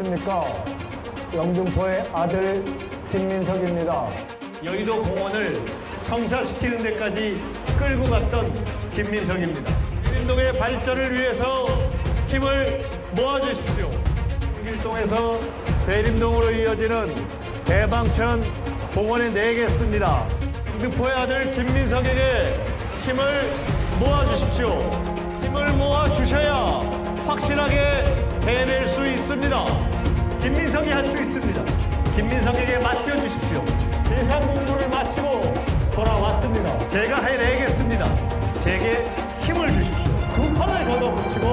안녕하십니까. 영등포의 아들 김민석입니다. 여의도 공원을 성사시키는 데까지 끌고 갔던 김민석입니다. 대림동의 발전을 위해서 힘을 모아주십시오. 일동에서 대림동으로 이어지는 대방천 공원에 내겠습니다. 늑포의 아들 김민석에게 힘을 모아주십시오. 힘을 모아주셔야 확실하게 해낼 수 있습니다. 김민석이 할 수 있습니다. 김민석에게 맡겨주십시오. 대상 공부를 마치고 돌아왔습니다. 제가 해내겠습니다. 제게 힘을 주십시오. 두 판을 걷어붙이고